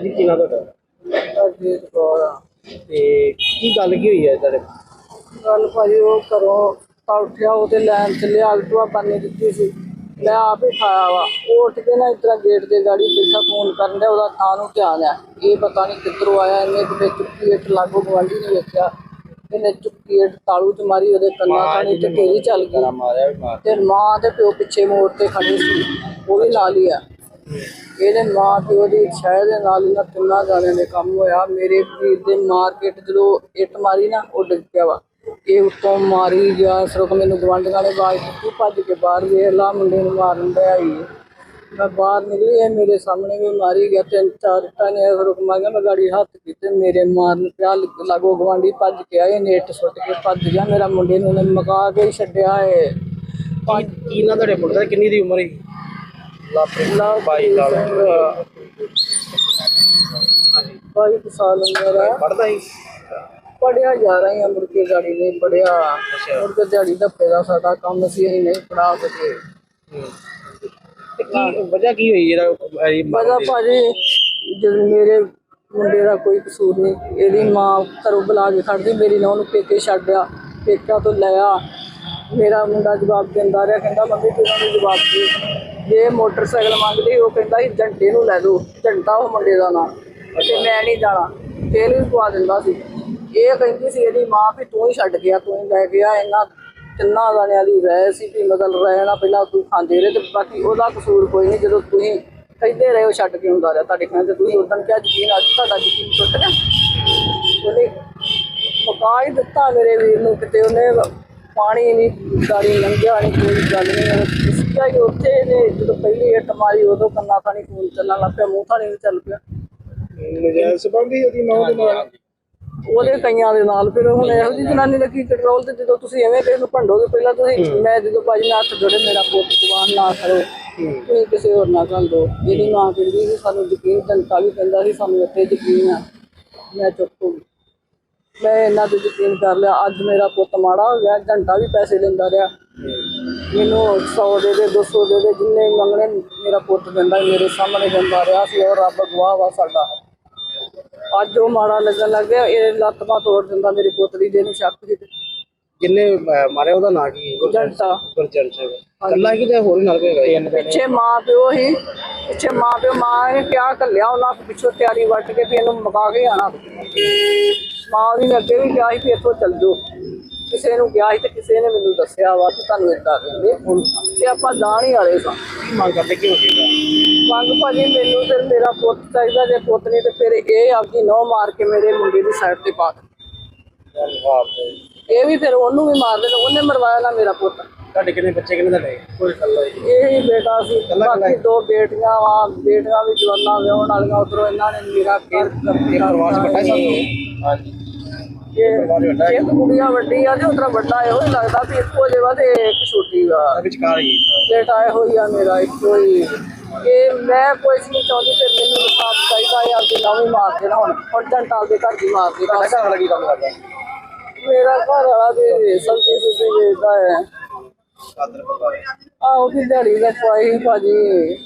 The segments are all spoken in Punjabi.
ਨਾਂ ਤੁਹਾਡਾ? ਅਜੀਤ ਕੌਰ ਆ। ਤੇ ਕੀ ਗੱਲ ਕੀ ਹੋਈ ਹੈ ਤੁਹਾਡੇ ਗੱਲ ਭਾਜੀ ਉਹ ਘਰੋਂ ਤਾਂ ਉੱਠਿਆ ਉਹਦੇ ਲੈਣ ਚੱਲਿਆ ਆਲਟੂਆ ਪਾਣੀ ਦਿੱਤੀ ਸੀ। ਮੈਂ ਆਪ ਹੀ ਖਾਇਆ ਵਾ। ਉਹ ਉੱਠ ਕੇ ਨਾ ਇਤਰਾ ਗੇਟ ਦੇ ਗਾੜੀ ਬੈਠਾ ਫੋਨ ਕਰਨ ਡਿਆ ਉਹਦਾ ਥਾਂ ਨੂੰ ਧਿਆਨ ਆ ਇਹ ਪਤਾ ਨਹੀਂ ਕਿੱਧਰੋਂ ਆਇਆ ਇਹਨੇ ਕਿਤੇ ਚੁੱਕੀ ਇੱਟ ਲਾਗੋ ਗਵਾਂਢੀ ਨੇ ਵੇਖਿਆ। ਇਹਨੇ ਚੁੱਕੀ ਇੱਟ ਤਾਲੂ ਚ ਮਾਰੀ ਉਹਦੇ ਕੰਨਾਂ ਥਾਣੀ ਤੇ ਢੇਰੀ ਚੱਲ ਗਈ। ਮਾਰਿਆ ਵੀ ਮਾਰ ਤੇ ਮਾਂ ਤੇ ਪਿਓ ਪਿੱਛੇ ਮੋੜ ਤੇ ਖੜੇ ਸੀ। ਉਹ ਵੀ ਨਾਲ ਹੀ ਆ। ਇਹਦੇ ਮਾਂ ਪਿਓ ਦੀ ਛਾਇਆ ਦੇ ਨਾਲ ਇਹਨਾਂ ਤਿੰਨਾਂ ਜਾਣਿਆਂ ਦੇ ਕੰਮ ਹੋਇਆ। ਮੇਰੇ ਵੀਰ ਦੇ ਮਾਰਕੀਟ ਜਦੋਂ ਇੱਟ ਮਾਰੀ ਨਾ, ਉਹ ਡਿੱਗ ਪਿਆ ਵਾ। ਇਹ ਉੱਤੋਂ ਮਾਰੀ ਗਿਆ ਸਿਰਫ ਮੈਨੂੰ ਗਵਾਂਢੀਆਂ ਨੇ ਆਵਾਜ਼ ਦਿੱਤੀ ਭੱਜ ਕੇ ਬਾਹਰ ਵੇਖ ਲਾ, ਮੁੰਡੇ ਨੂੰ ਮਾਰਨ ਡਿਆ ਹੀ ਮੈਂ ਬਾਹਰ ਨਿਕਲੀ, ਇਹ ਮੇਰੇ ਸਾਹਮਣੇ ਵੀ ਮਾਰੀ ਗਿਆ, ਤਿੰਨ ਚਾਰ ਇੱਟਾਂ ਨੇ ਸਿਰਫ ਮਾਰਿਆ, ਮੈਂ ਗਾੜੀ ਹੱਥ ਕੀਤੇ, ਮੇਰੇ ਮਾਰਨ ਪਿਆ ਲਾਗੋ ਗਵਾਂਢੀ ਭੱਜ ਕੇ ਆਏ ਨੇ ਇੱਟ ਸੁੱਟ ਕੇ ਭੱਜ ਗਿਆ, ਮੇਰਾ ਮੁੰਡੇ ਨੂੰ ਉਹਨੇ ਮਕਾ ਕੇ ਛੱਡਿਆ ਏ। ਕੀ ਕੀ ਤੁਹਾਡੇ ਮੁੰਡੇ ਦਾ, ਕਿੰਨੀ ਦੀ ਉਮਰ ਹੈ ਲਵ ਬਾਈ ਸਾਲ ਬਾਈ ਕੁ ਸਾਲ ਉਮਰ ਹੈ ਪੜਦਾ ਹੀ। ਪੜਿਆ ਜਾ ਰਹੀ ਆ ਮੁੜ ਕੇ ਗਾੜੀ ਨਹੀਂ ਪੜਿਆ ਮੁੜ ਕੇ ਦਿਹਾੜੀ ਧੱਪੇ ਦਾ ਸਾਡਾ ਕੰਮ ਸੀ ਅਸੀਂ ਨਹੀਂ ਪੜਾ ਸਕੇ। ਤੇ ਕੀ ਵਜ੍ਹਾ ਕੀ ਹੋਈ ਇਹਦਾ ਇਹ ਪਤਾ ਭਾਜੀ ਜਦ ਮੇਰੇ ਮੁੰਡੇ ਦਾ ਕੋਈ ਕਸੂਰ ਨਹੀਂ ਇਹਦੀ ਮਾਂ ਘਰੋਂ ਬੁਲਾ ਕੇ ਖੜਦੀ ਮੇਰੀ ਨੂੰ ਉਹਨੂੰ ਪੇਕੇ ਛੱਡਿਆ ਪੇਕਿਆਂ ਤੋਂ ਲਿਆ ਮੇਰਾ ਮੁੰਡਾ ਜਵਾਬ ਦਿੰਦਾ ਰਿਹਾ ਕਹਿੰਦਾ ਮੰਮੀ ਤੂੰ ਉਹਨੂੰ ਜਵਾਬ ਦੇ। ਜੇ ਮੋਟਰਸਾਈਕਲ ਮੰਗਦੀ ਉਹ ਕਹਿੰਦਾ ਸੀ, ਜੰਟੇ ਨੂੰ ਲੈ ਦੋ ਜੰਟਾ ਉਹ ਮੁੰਡੇ ਦਾ ਨਾਂ। ਤੇ ਮੈਂ ਨਹੀਂ ਜਾਣਾ, ਤੇਲ ਵੀ ਪਵਾ ਦਿੰਦਾ ਸੀ। ਇਹ ਕਹਿੰਦੀ ਸੀ ਇਹਦੀ ਮਾਂ ਵੀ ਤੂੰ ਹੀ ਛੱਡ ਗਿਆ, ਤੂੰ ਹੀ ਲੈ ਗਿਆ, ਇਹਨਾਂ ਤਿੰਨਾਂ ਜਾਣਿਆਂ ਦੀ ਰਹਿ ਸੀ ਵੀ ਮਤਲਬ ਰਹਿਣਾ ਪਹਿਲਾਂ ਤੂੰ ਖਾਂਦੇ ਰਹੇ ਤੇ ਬਾਕੀ ਉਹਦਾ ਕਸੂਰ ਕੋਈ ਨਹੀਂ, ਜਦੋਂ ਤੁਸੀਂ ਕਹਿੰਦੇ ਰਹੇ ਹੋ ਛੱਡ ਕੇ ਹੁੰਦਾ ਰਿਹਾ। ਤੁਹਾਡੇ ਕਹਿੰਦੇ ਤੁਸੀਂ ਉਦੋਂ ਕਿਹਾ ਯਕੀਨ, ਅੱਜ ਤੁਹਾਡਾ ਯਕੀਨ ਟੁੱਟ ਗਿਆ। ਉਹਨੇ ਮਕਾ ਹੀ ਦਿੱਤਾ ਮੇਰੇ ਵੀਰ ਨੂੰ, ਕਿਤੇ ਉਹਨੇ ਪਾਣੀ ਨਹੀਂ, ਗਾੜੀ ਲੰਘਿਆ ਨਹੀਂ ਕੋਈ ਗੱਲ ਨਹੀਂ ਇਸਕਾ ਹੀ ਉੱਥੇ ਨੇ ਜਦੋਂ ਪਹਿਲੀ ਇੱਟ ਮਾਰੀ ਉਦੋਂ ਕੰਨਾ ਖਾਣੀ ਖੂਨ ਚੱਲਣ ਲੱਗ ਪਿਆ ਮੂੰਹ ਵੀ ਚੱਲ ਪਿਆ। ਨਜਾਇਜ਼ ਸੰਬੰਧੀ ਉਹਦੀ ਮਾਂ ਦੇ ਨਾਲ। ਉਹਦੇ ਕਈਆਂ ਦੇ ਨਾਲ ਫਿਰ ਹੁਣ ਇਹੋ ਜਿਹੀ ਜਨਾਨੀ ਦਾ ਕੀ ਕੰਟਰੋਲ ਤੇ ਜਦੋਂ ਤੁਸੀਂ ਐਵੇਂ ਕਿਸੇ ਨੂੰ ਭੰਡੋਗੇ ਪਹਿਲਾਂ ਤੁਸੀਂ ਮੈਂ ਜਦੋਂ ਭਾਜੀ ਨਾਲ ਹੱਥ ਜੋੜੇ ਮੇਰਾ ਪੁੱਤ ਜਵਾਨ ਨਾ ਕਰੋ ਤੁਸੀਂ ਕਿਸੇ ਹੋਰ ਨਾਲ ਗੱਲ ਦੋ। ਜਿਹੜੀ ਮਾਂ ਕਹਿੰਦੀ ਸੀ ਸਾਨੂੰ ਯਕੀਨ ਜਨਤਾ ਵੀ ਕਹਿੰਦਾ ਸੀ ਸਾਨੂੰ ਇੱਥੇ ਯਕੀਨ ਆ। ਮੈਂ ਚੁੱਪ ਹੋ ਗਈ। ਮੈਂ ਇਹਨਾਂ ਤੇ ਯਕੀਨ ਕਰ ਲਿਆ ਅੱਜ ਮੇਰਾ ਪੁੱਤ ਮਾੜਾ ਹੋ ਗਿਆ ਘੰਟਾ ਵੀ ਪੈਸੇ ਲੈਂਦਾ ਰਿਹਾ। ਮੈਨੂੰ 100 ਦੇ ਦੇ 200 ਦੇ ਦੇ ਜਿੰਨੇ ਮੰਗਣੇ ਮੇਰਾ ਪੁੱਤ ਦਿੰਦਾ ਸੀ, ਮੇਰੇ ਸਾਹਮਣੇ ਦਿੰਦਾ ਰਿਹਾ ਸੀ ਔਰ ਰੱਬ ਗਵਾਹ ਵਾ ਸਾਡਾ। ਅੱਜ ਉਹ ਮਾੜਾ ਲੱਗਣ ਲੱਗ ਗਿਆ ਇਹ ਲੱਤ ਬਾਂਹ ਤੋੜ ਦਿੰਦਾ ਮੇਰੇ ਪੁੱਤ ਦੀ ਜਿਹਨੂੰ ਸ਼ੱਕ ਸੀ। ਤੇ। ਕਿੰਨੇ ਮਾਰਿਆ ਉਹਦਾ ਨਾਂ ਕੀ? ਜਨਤਾ ਗੁਰਚਰਨ ਸਿੰਘ। ਕੱਲਾ ਕਿ ਤੇ ਹੋਰ ਵੀ ਨਾਲ ਕੋਈ ਹੈਗਾ? ਪਿੱਛੇ ਮਾਂ ਪਿਓ ਹੀ ਪਿੱਛੇ ਮਾਂ ਪਿਓ ਮਾਂ ਨੇ ਕਿਆ ਕੱਲਿਆ ਉਹਨਾਂ ਪਿੱਛੋਂ ਤਿਆਰੀ ਵੱਟ ਕੇ ਵੀ ਇਹਨੂੰ ਮਕਾ ਕੇ ਆਣਾ ਮਾਂ ਉਹਦੀ ਨੇ ਅੱਗੇ ਵੀ ਕਿਹਾ ਸੀ ਕਿ ਇੱਥੋਂ ਚੱਲ ਜਾਓ। ਕਿਸੇ ਨੂੰ ਕਿਹਾ ਸੀ ਤੇ ਕਿਸੇ ਨੇ ਮੈਨੂੰ ਦੱਸਿਆ ਵਾ ਕਿ ਤੁਹਾਨੂੰ ਏਦਾਂ ਕਹਿੰਦੇ ਹੁਣ ਤੇ ਆਪਾਂ ਜਾਣ ਹੀ ਵਾਲੇ ਸਾਂ। ਕੀ ਮੰਗ ਕਰਦੇ ਕਿ ਹੋ ਜਾਏਗਾ ਮੰਗ ਭਾਜੀ ਮੈਨੂੰ ਤੇ ਮੇਰਾ ਪੁੱਤ ਚਾਹੀਦਾ ਜੇ ਪੁੱਤ ਨਹੀਂ ਤੇ ਫਿਰ ਇਹ ਆਪਦੀ ਨਹੁੰ ਮਾਰ ਕੇ ਮੇਰੇ ਮੁੰਡੇ ਦੀ ਸਾਈਡ ਤੇ ਪਾ ਦੇ। ਇਹ ਵੀ ਫਿਰ ਉਹਨੂੰ ਵੀ ਮਾਰ ਦੇਣ ਉਹਨੇ ਮਰਵਾਇਆ ਨਾ ਮੇਰਾ ਪੁੱਤ। ਤੁਹਾਡੇ ਕਿੰਨੇ ਬੱਚੇ ਕਿੰਨੇ ਤੁਹਾਡੇ? ਕੋਈ ਕੱਲਾ ਇਹ ਹੀ ਬੇਟਾ ਸੀ। ਬਾਕੀ ਦੋ ਬੇਟੀਆਂ ਵਾ ਬੇਟੀਆਂ ਵੀ ਜਵਾਨਾਂ ਵਿਆਹਣ ਵਾਲੀਆਂ ਉਧਰੋਂ ਇਹਨਾਂ ਨੇ ਮੇਰਾ ਘਰ ਇਕੱਠਾ ਹੀ ਸਭ ਹਾਂਜੀ। ਇਹ ਇੱਕ ਕੁੜੀਆਂ ਵੱਡੀ ਆ ਤੇ ਉਧਰ ਵੱਡਾ ਇਹੋ ਹੀ ਲੱਗਦਾ ਵੀ ਇੱਕੋ ਜਿਹਾ ਤੇ ਇੱਕ ਛੋਟੀ ਆ ਵਿਚਕਾਰ ਹੀ। ਬੇਟਾ ਇਹੋ ਹੀ ਆ ਮੇਰਾ ਇੱਕੋ ਹੀ। ਇਹ ਮੈਂ ਕੁਛ ਨਹੀਂ ਚਾਹੁੰਦੀ ਤੇ ਮੈਨੂੰ ਇਨਸਾਫ ਚਾਹੀਦਾ ਹੈ ਆਪਦੀ ਨਵੀਂ ਮਾਰ ਦੇਣਾ ਹੁਣ ਹੁਣ ਜੰਟਾਲ ਦੇ ਘਰ ਦੀ ਮਾਰ ਦੇ ਤੁਹਾਡਾ ਘਰ ਵਾਲਾ ਕੀ ਕੰਮ ਕਰਦਾ? ਮੇਰਾ ਘਰ ਵਾਲਾ ਤੇ ਸਬਜ਼ੀ ਸੁਬਜ਼ੀ ਵੇਚਦਾ ਹੈ। ਕਾਦਰ ਪਰਿਵਾਰ ਆਹੋ ਵੀ ਦਿਹਾੜੀ ਦਾ ਪਾਈ ਭਾਜੀ।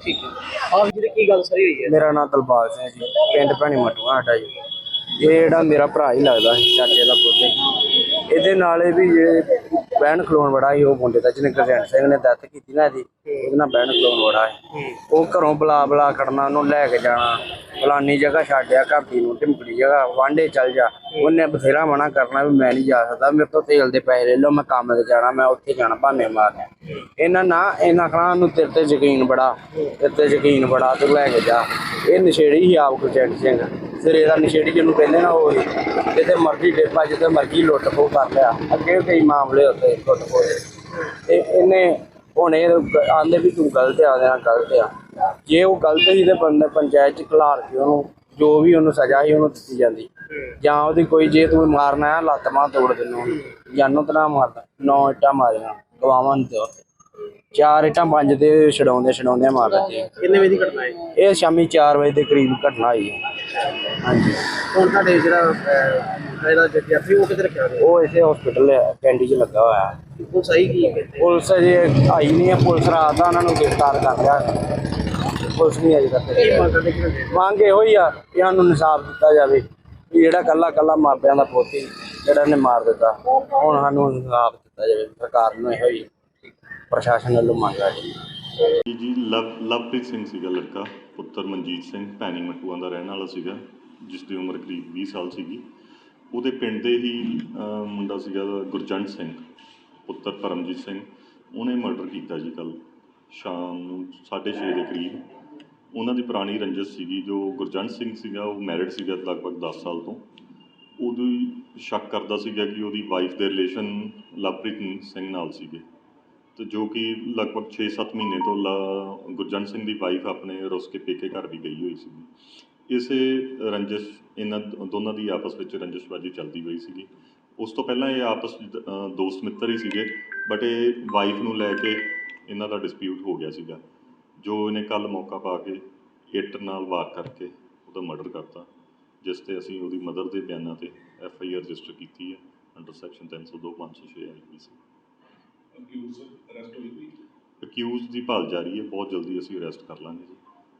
ਠੀਕ ਹੈ। ਆਪ ਜੀ ਦੀ ਕੀ ਗੱਲ ਸਹੀ ਹੋਈ ਹੈ? ਮੇਰਾ ਨਾਮ ਦਲਬਾਗ ਸਿੰਘ ਜੀ। ਪਿੰਡ ਭੈਣੀ ਮਟੂਆ ਸਾਡਾ ਜੀ। ਇਹ ਜਿਹੜਾ ਮੇਰਾ ਭਰਾ ਹੀ ਲੱਗਦਾ ਸੀ ਚਾਚੇ ਦਾ ਪੁੱਤ ਸੀ। ਇਹਦੇ ਨਾਲ ਇਹ ਵੀ ਇਹ ਬਹਿਣ ਖਲੋਣ ਬੜਾ ਸੀ ਉਹ ਮੁੰਡੇ ਦਾ ਜਿਹਨੇ ਗੁਰਜੰਟ ਸਿੰਘ ਨੇ ਡੈਥ ਕੀਤੀ ਨਾ ਇਹਦੀ ਉਹਦੇ ਨਾਲ ਬਹਿਣ ਖਲੋਣ ਬੜਾ ਸੀ। ਉਹ ਘਰੋਂ ਬੁਲਾ ਬੁਲਾ ਖੜਨਾ ਉਹਨੂੰ ਲੈ ਕੇ ਜਾਣਾ। ਫਲਾਨੀ ਜਗ੍ਹਾ ਛੱਡਿਆ ਘਾਟੀ ਨੂੰ ਢਿਮਕੜੀ ਜਗ੍ਹਾ ਵਾਂਡੇ ਚੱਲ ਜਾ। ਉਹਨੇ ਬਥੇਰਾ ਮਨਾ ਕਰਨਾ ਵੀ ਮੈਂ ਨਹੀਂ ਜਾ ਸਕਦਾ, ਮੇਰੇ ਤੋਂ ਤੇਲ ਦੇ ਪੈਸੇ ਲੈ ਲਓ, ਮੈਂ ਕੰਮ ਤੇ ਜਾਣਾ, ਮੈਂ ਉੱਥੇ ਜਾਣਾ ਭਾਵੇਂ ਮਾਰਨਾ। ਇਹਨਾਂ ਨਾ ਇਹਨਾਂ ਖਾਣਾ ਨੂੰ ਤੇਰੇ ਤੇ ਯਕੀਨ ਬੜਾ, ਤੇਰੇ ਤੇ ਯਕੀਨ ਬੜਾ, ਤੂੰ ਲੈ ਕੇ ਜਾ। ਇਹ ਨਸ਼ੇੜੀ ਹੀ ਆਪ ਗੁਰਜੰਟ ਸਿੰਘ। ਸਿਰੇ ਦਾ ਨਸ਼ੇੜੀ ਜਿਹਨੂੰ ਕਹਿੰਦੇ ਨਾ ਉਹ ਹੀ। ਜਿੱਥੇ ਮਰਜ਼ੀ ਡੇਪਾ ਜਿੱਥੇ ਮਰਜ਼ੀ ਲੁੱਟ ਖੋ ਕਰ ਲਿਆ। ਅੱਗੇ ਕਈ ਮਾਮਲੇ ਉੱਤੇ ਲੁੱਟ ਖੋ ਤੇ ਇਹਨੇ ਹੁਣ ਇਹ ਆਂਦੇ ਵੀ ਤੂੰ ਗਲਤ ਆ ਦੇਣਾ ਗਲਤ ਆ। ਜੇ ਉਹ ਗਲਤ ਸੀ ਤੇ ਬੰਦੇ ਪੰਚਾਇਤ ਚ ਖਿਲਾਰ ਕੇ ਉਹਨੂੰ ਜੋ ਵੀ ਉਹਨੂੰ ਸਜ਼ਾ ਸੀ ਉਹਨੂੰ ਦਿੱਤੀ ਜਾਂਦੀ। ਜਾਂ ਉਹਦੀ ਕੋਈ ਜੇ ਤੂੰ ਮਾਰਨਾ ਹੈ ਲੱਤ ਮਾਂ ਤੋੜ ਦੇਣਾ ਜਾਨੋਂ ਤਾਂ ਨਾ ਮਾਰਦਾ ਨੌ ਇੱਟਾਂ ਮਾਰੀਆਂ ਗਵਾਵਾਂ ਤੇ। ਚਾਰ ਇੱਟਾਂ ਪੰਜ ਤੇ ਛਡਾਉਂਦੇ ਛਡਾਉਂਦੇ ਮਾਰ ਦਿੱਤੇ ਕਿੰਨੇ ਵਜੇ ਦੀ ਘਟਨਾ ਹੈ? ਇਹ ਸ਼ਾਮੀ 4 ਵਜੇ ਦੇ ਕਰੀਬ ਘਟਨਾ ਹੋਈ ਹੈ। ਹਾਂਜੀ। ਹੁਣ ਤੁਹਾਡੇ ਜਿਹੜਾ ਇਹਦਾ ਜੱਜੀ ਉਹ ਕਿੱਥੇ ਰੱਖਿਆ ਹੋਇਆ? ਉਹ ਇਸੇ ਹਸਪੀਟਲ ਕੈਂਟੀ 'ਚ ਲੱਗਾ ਹੋਇਆ। ਹੈ। ਉਹ ਸਹੀ ਕੀ ਕਹਿੰਦੇ? ਪੁਲਿਸ ਅਜੇ ਆਈ ਨਹੀਂ ਹੈ ਪੁਲਿਸ ਰਾਤ ਦਾ ਉਹਨਾਂ ਨੂੰ ਗ੍ਰਿਫਤਾਰ ਕਰ ਲਿਆ। ਪੁਲਿਸ ਨਹੀਂ ਅਜੇ ਤੱਕ। ਮੰਗ ਇਹੋ ਹੀ ਆ ਕਿ ਸਾਨੂੰ ਇਨਸਾਫ ਦਿੱਤਾ ਜਾਵੇ। ਵੀ ਜਿਹੜਾ ਕੱਲਾ ਕੱਲਾ ਮਾਪਿਆਂ ਦਾ ਪੁੱਤ ਸੀ ਜਿਹੜਾ ਨੇ ਮਾਰ ਦਿੱਤਾ ਹੁਣ ਸਾਨੂੰ ਇਨਸਾਫ ਦਿੱਤਾ ਜਾਵੇ। ਸਰਕਾਰ ਨੂੰ ਇਹੋ ਹੀ ਪ੍ਰਸ਼ਾਸਨ ਵੱਲੋਂ ਮੰਗ ਆ ਜੀ ਜੀ ਜੀ ਲਵ ਲਵਪ੍ਰੀਤ ਸਿੰਘ ਸੀਗਾ ਲੜਕਾ ਪੁੱਤਰ ਮਨਜੀਤ ਸਿੰਘ ਭੈਣੀ ਮਟੂਆਂ ਦਾ ਰਹਿਣ ਵਾਲਾ ਸੀਗਾ ਜਿਸ ਦੀ ਉਮਰ ਕਰੀਬ 20 ਸਾਲ ਸੀਗੀ। ਉਹਦੇ ਪਿੰਡ ਦੇ ਹੀ ਮੁੰਡਾ ਸੀਗਾ ਗੁਰਜੰਟ ਸਿੰਘ। ਪੁੱਤਰ ਪਰਮਜੀਤ ਸਿੰਘ, ਉਹਨੇ ਮਰਡਰ ਕੀਤਾ ਜੀ ਕੱਲ ਸ਼ਾਮ ਨੂੰ 6:30 ਦੇ ਕਰੀਬ। ਉਹਨਾਂ ਦੀ ਪੁਰਾਣੀ ਰੰਜਿਸ਼ ਸੀਗੀ, ਜੋ ਗੁਰਜੰਟ ਸਿੰਘ ਸੀਗਾ, ਉਹ ਮੈਰਿਡ ਸੀਗਾ ਲਗਭਗ 10 ਸਾਲ ਤੋਂ। ਉਹਦੀ ਸ਼ੱਕ ਕਰਦਾ ਸੀਗਾ ਕਿ ਉਹਦੀ ਵਾਈਫ ਦੇ ਰਿਲੇਸ਼ਨ ਲਵਪ੍ਰੀਤ ਸਿੰਘ ਨਾਲ ਸੀਗੇ। ਤੇ ਜੋ ਕਿ ਲਗਭਗ 6-7 ਮਹੀਨੇ ਤੋਂ ਲ- ਗੁਰਜੰਟ ਸਿੰਘ ਦੀ ਵਾਈਫ ਆਪਣੇ ਰੁੱਸ ਕੇ ਪੇਕੇ ਘਰ ਵੀ ਗਈ ਹੋਈ ਸੀਗੀ। ਇਸੇ ਰੰਜਿਸ਼ ਇਹਨਾਂ ਦੋਨਾਂ ਦੀ ਆਪਸ ਵਿੱਚ ਰੰਜਿਸ਼ਬਾਜੀ ਚੱਲਦੀ ਹੋਈ ਸੀਗੀ। ਉਸ ਤੋਂ ਪਹਿਲਾਂ ਇਹ ਆਪਸ ਵਿੱਚ, ਦੋਸਤ ਮਿੱਤਰ ਹੀ ਸੀਗੇ ਬਟ ਇਹ ਵਾਈਫ ਨੂੰ ਲੈ ਕੇ ਇਹਨਾਂ ਦਾ ਡਿਸਪਿਊਟ ਹੋ ਗਿਆ ਸੀਗਾ। ਜੋ ਇਹਨੇ ਕੱਲ ਮੌਕਾ ਪਾ ਕੇ ਇੱਟ ਨਾਲ ਵਾਰ ਕਰਕੇ ਉਹਦਾ ਮਰਡਰ ਕਰਤਾ ਜਿਸ ਤੇ ਅਸੀਂ ਉਹਦੀ ਮਦਰ ਦੇ ਬਿਆਨਾਂ ਤੇ ਐਫ ਆਈ ਆਰ ਰਜਿਸਟਰ ਕੀਤੀ ਹੈ ਅੰਡਰ ਸੈਕਸ਼ਨ 302 506 ਆਈਪੀਸੀ ਅਕਿਊਜ਼ ਦੀ ਭਾਲ ਜਾਰੀ ਹੈ ਬਹੁਤ ਜਲਦੀ ਅਸੀਂ ਅਰੈਸਟ ਕਰ ਲਾਂਗੇ ਜੀ।